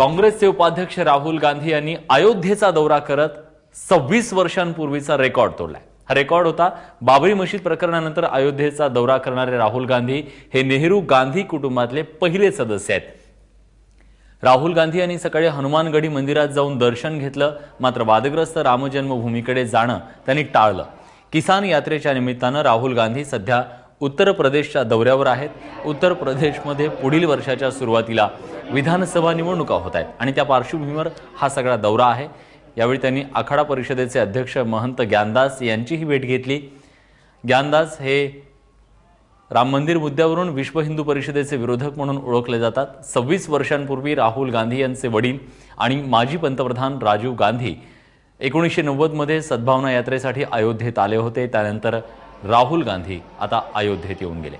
काँग्रेसचे उपाध्यक्ष राहुल गांधी यांनी अयोध्येचा दौरा करत सव्वीस वर्षांपूर्वीचा रेकॉर्ड तोडलाय. हा रेकॉर्ड होता बाबरी मशीद प्रकरणानंतर अयोध्येचा दौरा करणारे राहुल गांधी हे नेहरू गांधी कुटुंबातले पहिले सदस्य आहेत. राहुल गांधी यांनी सकाळी हनुमानगढी मंदिरात जाऊन दर्शन घेतलं मात्र वादग्रस्त रामजन्मभूमीकडे जाणं त्यांनी टाळलं. किसान यात्रेच्या निमित्तानं राहुल गांधी सध्या उत्तर प्रदेशच्या दौऱ्यावर आहेत. उत्तर प्रदेशमध्ये पुढील वर्षाच्या सुरुवातीला विधानसभा निवडणुका होत आहेत. आणि त्या पार्श्वभूमीवर हा सगळा दौरा आहे. यावेळी त्यांनी आखाडा परिषदेचे अध्यक्ष महंत ज्ञानदास यांचीही भेट घेतली. ज्ञानदास हे राम मंदिर मुद्द्यावरून विश्व हिंदू परिषदेचे विरोधक म्हणून ओळखले जातात. सव्वीस वर्षांपूर्वी राहुल गांधी यांचे वडील आणि माजी पंतप्रधान राजीव गांधी एकोणीसशे नव्वदमध्ये सद्भावना यात्रेसाठी अयोध्येत आले होते. त्यानंतर राहुल गांधी आता अयोध्येत येऊन गेले.